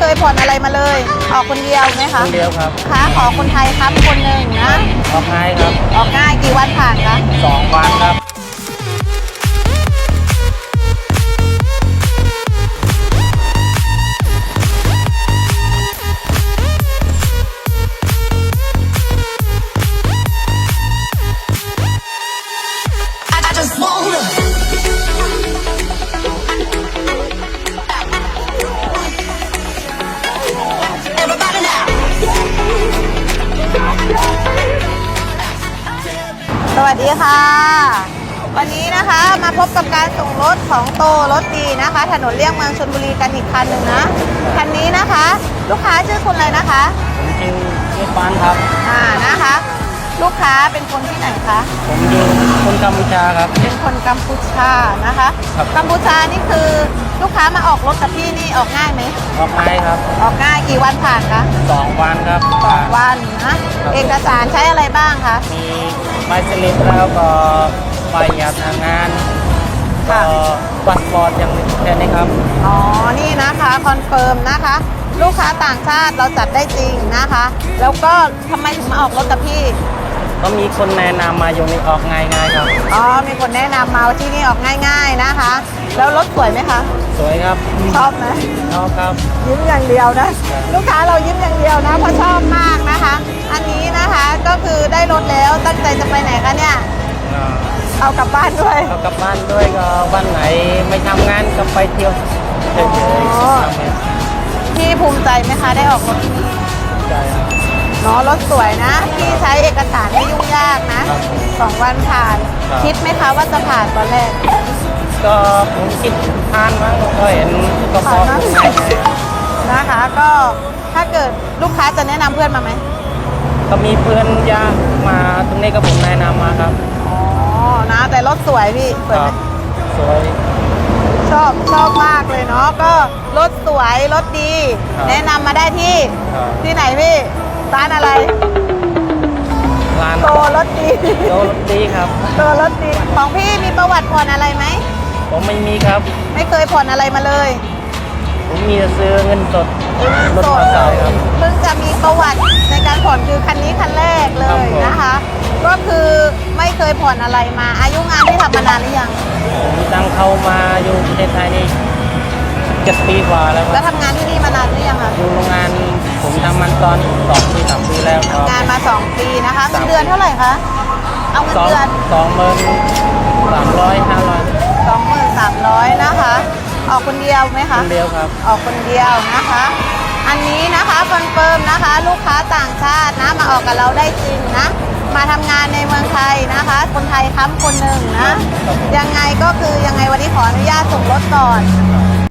ไม่มีครับไม่เคยผ่อนอะไรมาเลย ออกคนเดียวไหมคคะนเดียวครับคะขอคนไทยครับคนหนึ่งนะออกง่ายครับ ออกง่ายกี่วันผ่านคะสองวันครับ วัสดีค่ะ วันนี้นะคะมาพบกับการส่งรถของโตรถดีนะคะ ถนนเลี่ยงเมืองชลบุรีกันอีกคันหนึ่งนะคันนี้นะคะ ลูกค้าชื่อคุณอะไรนะคะผมจริงชื่อปานครับอ่านะคะ ลูกค้าเป็นคนที่ไหนคะผมอยู่คนกัมพูชาครับ เป็นคนกัมพูชานะคะครับ กัมพูชานี่คือลูกค้ามาออกรถกับพี่นี่ออกง่ายไหมออกง่ายครับออกง่ายกี่วันผ่านคะสองวันครับ สองวันนะเอกสารใช้อะไรบ้างคะมี ใบสลิปแล้วก็ใบหยาบทางงานค่ะก็บัตรบอร์ดอย่างนี้แค่นี้ครับ อ๋อ นี่นะคะคอนเฟิร์มนะคะ ลูกค้าต่างชาติเราจัดได้จริงนะคะ แล้วก็ทำไมถึงมาออกรถกับพี่ ก็มีคนแนะนำมาอยู่นี่ออกง่ายๆครับ อ๋อ มีคนแนะนำมาว่าที่นี่ออกง่าย ๆนะคะ แล้วรถสวยไหมคะ สวยครับชอบไหม ชอบครับ ยิ้มอย่างเดียวนะ ลูกค้าเรายิ้มอย่างเดียวนะ ใจจะไปไหนคะเนี่ยอ่าเอากลับบ้านด้วย เอากลับบ้านด้วยก็วันไหนไม่ทำงานก็ไปเที่ยวเฉยอ๋อๆพี่ภูมิใจไหมคะได้ออกรถที่นี่ใช่ครับ เนาะรถสวยนะ พี่ใช้เอกสารไม่ยุ่งยากนะครับสองวันผ่าน ครับ คิดไหมคะว่าจะผ่านตอนแรก ก็ผมคิดทานมั้งก็เห็นก็พอผ่านคุณมั้งแม่นะคะ ก็ถ้าเกิดลูกค้าจะแนะนำเพื่อนมาไหม ก็มีเพื่อนยากมาตรงนี้ก็ผมแนะนำมาครับอ๋อนะ แต่รถสวยพี่สวยไหมสวย ชอบชอบมากเลยเนาะก็รถสวยรถดี ครับแนะนำมาได้ที่ครับ ที่ไหนพี่ร้านอะไรร้านโตรถดีโดรตีครับ โตรถดีของพี่มีประวัติผ่อนอะไรไหมผมไม่มีครับ ไม่เคยผ่อนอะไรมาเลย ผมมีแต่ซื้อเงินสดรถโสมอดเตอร์ไซค์ครับเพิ่ง จะมีประวัติในการผ่อนคือคันนี้คันแรกเลครับยผมนะคะ ก็คือไม่เคยผ่อนอะไรมา อายุงานที่ทำมานานหรือยังผมตั้งเข้ามาอยู่ประเทศไทยนี่เจ็ดปีกว่าแล้วคแล้รัวบทำงานที่นี่มานานหรือยังคะอยู่โรงงานผมทำมันตอนสองปีสามปีแล้วครับ งานมา2ปีนะคะเงินเดือนเท่าไหร่คะเอาเงินสองเดือนสองหมื่นสามร้อยห้าร้อยสองหมื่นสามร้อยนะคะ ออกคนเดียวไหมคคะนเดียวครับ ออกคนเดียวนะคะ อันนี้นะคะคอนเฟิร์มนะคะ ลูกค้าต่างชาตินะมาออกกับเราได้จริงนะ มาทำงานในเมืองไทยนะคะ คนไทยค้ำคนหนึ่งนะ ยังไงก็คือยังไงวันนี้ขออนุญาตส่งรถก่อน